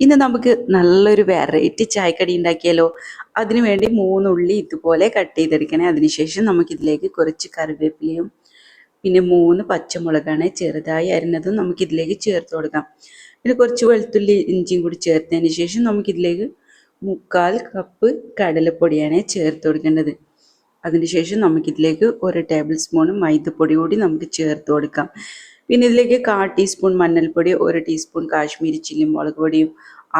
ഇന്ന് നമുക്ക് നല്ലൊരു വെറൈറ്റി ചായക്കടി ഉണ്ടാക്കിയാലോ? അതിനുവേണ്ടി മൂന്നുള്ളി ഇതുപോലെ കട്ട് ചെയ്തെടുക്കണേ. അതിനുശേഷം നമുക്കിതിലേക്ക് കുറച്ച് കറിവേപ്പിലയും പിന്നെ മൂന്ന് പച്ചമുളകാണ് ചെറുതായി അരിഞ്ഞതും നമുക്കിതിലേക്ക് ചേർത്ത് കൊടുക്കാം. പിന്നെ കുറച്ച് വെളുത്തുള്ളി ഇഞ്ചിയും കൂടി ചേർത്തതിന് ശേഷം നമുക്കിതിലേക്ക് മുക്കാൽ കപ്പ് കടലപ്പൊടിയാണ് ചേർത്ത് കൊടുക്കേണ്ടത്. അതിനുശേഷം നമുക്കിതിലേക്ക് ഒരു ടേബിൾ സ്പൂൺ മൈദപ്പൊടി കൂടി നമുക്ക് ചേർത്ത് കൊടുക്കാം. പിന്നെ ഇതിലേക്ക് കാ ടീസ്പൂൺ മഞ്ഞൾപ്പൊടി ഒരു ടീസ്പൂൺ കാശ്മീരി ചില്ലി മുളക് പൊടിയും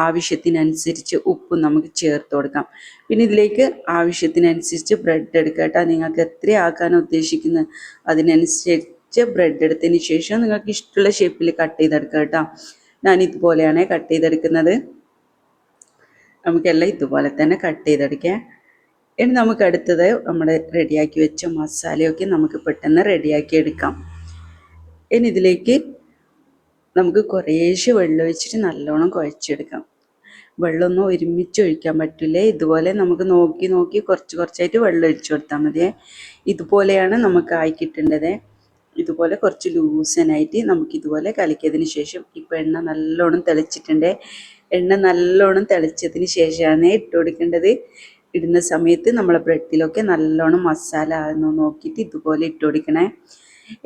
ആവശ്യത്തിനനുസരിച്ച് ഉപ്പും നമുക്ക് ചേർത്ത് കൊടുക്കാം. പിന്നെ ഇതിലേക്ക് ആവശ്യത്തിനനുസരിച്ച് ബ്രെഡ് എടുക്കുക കേട്ടോ. നിങ്ങൾക്ക് എത്ര ആക്കാൻ ഉദ്ദേശിക്കുന്നത്? അതിനനുസരിച്ച് ബ്രെഡ് എടുത്തതിന് ശേഷം നിങ്ങൾക്ക് ഇഷ്ടമുള്ള ഷേപ്പിൽ കട്ട് ചെയ്തെടുക്കുക കേട്ടോ. ഞാൻ ഇതുപോലെയാണ് കട്ട് ചെയ്തെടുക്കുന്നത്. നമുക്കെല്ലാം ഇതുപോലെ തന്നെ കട്ട് ചെയ്തെടുക്കാം. ഇനി നമുക്ക് അടുത്തത് നമ്മുടെ റെഡിയാക്കി വെച്ച മസാലയൊക്കെ നമുക്ക് പെട്ടെന്ന് റെഡിയാക്കി എടുക്കാം. ഇനി ഇതിലേക്ക് നമുക്ക് കുറേശ്ശെ വെള്ളം ഒഴിച്ചിട്ട് നല്ലോണം കുഴച്ചെടുക്കാം. വെള്ളമൊന്നും ഒരുമിച്ച് ഒഴിക്കാൻ പറ്റില്ല ഇതുപോലെ നമുക്ക് നോക്കി നോക്കി കുറച്ച് കുറച്ചായിട്ട് വെള്ളം ഒഴിച്ചു കൊടുത്താൽ മതിയേ. ഇതുപോലെയാണ് നമുക്ക് ആയി കിട്ടേണ്ടത്. ഇതുപോലെ കുറച്ച് ലൂസനായിട്ട് നമുക്ക് ഇതുപോലെ കലക്കിയതിന് ശേഷം ഇപ്പം എണ്ണ നല്ലോണം തിളച്ചിട്ടുണ്ട്. എണ്ണ നല്ലോണം തിളച്ചതിന് ശേഷമാണ് ഇട്ട് കൊടുക്കേണ്ടത്. ഇടുന്ന സമയത്ത് നമ്മളെ ബ്രെഡിലൊക്കെ നല്ലോണം മസാല ആകുന്നു നോക്കിയിട്ട് ഇതുപോലെ ഇട്ട് കൊടുക്കണേ.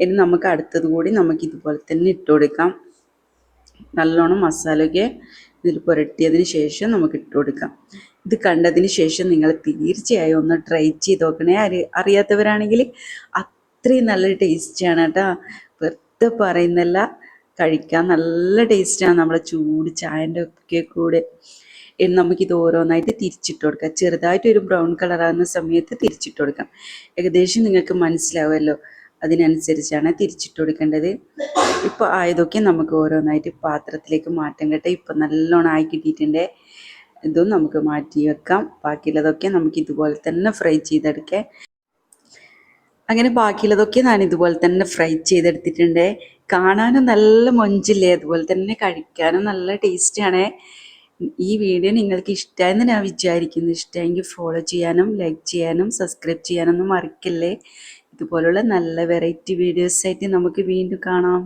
ഇനി നമുക്ക് അടുത്തത് കൂടി നമുക്ക് ഇതുപോലെ തന്നെ ഇട്ട് കൊടുക്കാം. നല്ലോണം മസാലയൊക്കെ ഇതിൽ പുരട്ടിയതിന് ശേഷം നമുക്ക് ഇട്ട് കൊടുക്കാം. ഇത് കണ്ടതിന് ശേഷം നിങ്ങൾ തീർച്ചയായും ഒന്ന് ട്രൈ ചെയ്ത് നോക്കണേ. അറി അറിയാത്തവരാണെങ്കിൽ അത്രയും നല്ല ടേസ്റ്റാണ് കേട്ടോ. വെറുതെ പറയുന്നല്ല കഴിക്കാൻ നല്ല ടേസ്റ്റാണ് നമ്മളെ ചൂട് ചായന്റെ ഒക്കെ കൂടെ. നമുക്കിത് ഓരോന്നായിട്ട് തിരിച്ചിട്ട് കൊടുക്കാം. ചെറുതായിട്ട് ഒരു ബ്രൗൺ കളറാകുന്ന സമയത്ത് തിരിച്ചിട്ട് കൊടുക്കാം. ഏകദേശം നിങ്ങൾക്ക് മനസ്സിലാവുമല്ലോ. അതിനനുസരിച്ചാണ് തിരിച്ചിട്ട് കൊടുക്കേണ്ടത്. ഇപ്പോൾ ആയതൊക്കെ നമുക്ക് ഓരോന്നായിട്ട് പാത്രത്തിലേക്ക് മാറ്റം കേട്ടെ. ഇപ്പം നല്ലോണം ആയി കിട്ടിയിട്ടുണ്ട്. ഇതും നമുക്ക് മാറ്റി വെക്കാം. ബാക്കിയുള്ളതൊക്കെ നമുക്ക് ഇതുപോലെ തന്നെ ഫ്രൈ ചെയ്തെടുക്കാം. അങ്ങനെ ബാക്കിയുള്ളതൊക്കെ ഞാൻ ഇതുപോലെ തന്നെ ഫ്രൈ ചെയ്തെടുത്തിട്ടുണ്ട്. കാണാനും നല്ല മൊഞ്ചില്ലേ? അതുപോലെ തന്നെ കഴിക്കാനും നല്ല ടേസ്റ്റാണ് ഈ വീഡിയോ നിങ്ങൾക്ക് ഇഷ്ടമായെന്ന് ഞാൻ വിചാരിക്കുന്നു. ഇഷ്ടമെങ്കിൽ ഫോളോ ചെയ്യാനും ലൈക്ക് ചെയ്യാനും സബ്സ്ക്രൈബ് ചെയ്യാനൊന്നും മറക്കല്ലേ? ഇതുപോലുള്ള നല്ല വെറൈറ്റി വീഡിയോസ് വീഡിയോസായിട്ട് നമുക്ക് വീണ്ടും കാണാം.